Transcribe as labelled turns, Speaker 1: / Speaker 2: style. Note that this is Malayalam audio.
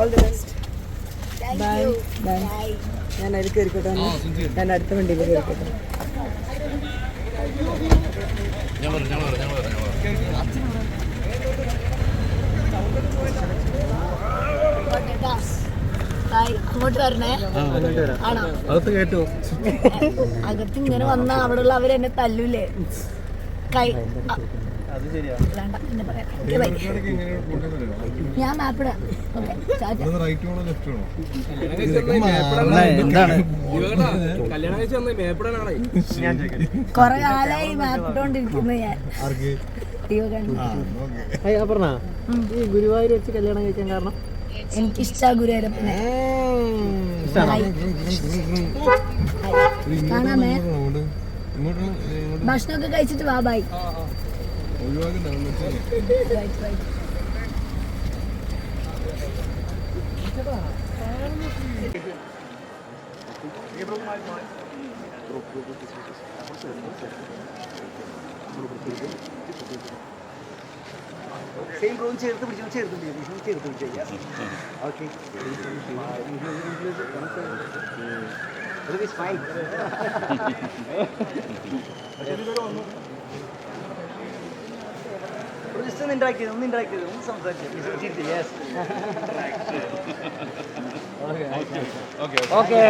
Speaker 1: All the best bye bye ഞാൻ അതിൽ കയറിക്കോട്ടെ ഞാൻ അടുത്ത വണ്ടിയിൽ കയറിക്കോട്ടെ.
Speaker 2: അകത്ത് കേട്ടു.
Speaker 3: അകത്ത് ഇങ്ങനെ വന്നാ അവിടെ ഉള്ള അവരെന്നെ തല്ലൂലേ. കൈ. ഞാൻ മാപ്പിടാം. കൊറേ കാലായി മാപ്പിട്ടോണ്ടിരിക്കുന്നു ഞാൻ.
Speaker 1: ഈ ഗുരുവായൂർ വെച്ച് കല്യാണം കഴിക്കാൻ കാരണം?
Speaker 3: എനിക്കിഷ്ടാ ഗുരുവായൂരപ്പനെ. ഹായ്. കാണാമേ? ഭക്ഷണമൊക്കെ കഴിച്ചിട്ട് വാ bye right right
Speaker 1: same room ചേർത്ത് പിടിച്ചു ചേർത്ത് പിടിച്ചു ചേർത്ത് പിടിച്ചു. ഓക്കെ ഫൈൻ ജസ്റ്റ് ഒന്ന് ഇൻട്രാക്ട് ചെയ്ത് ഒന്ന് ഇൻട്രാക്ട് ചെയ്ത് ഒന്ന് സംസാരിച്ചു. ചിരിച്ചു യെസ്
Speaker 2: ഓക്കെ
Speaker 1: ഓക്കെ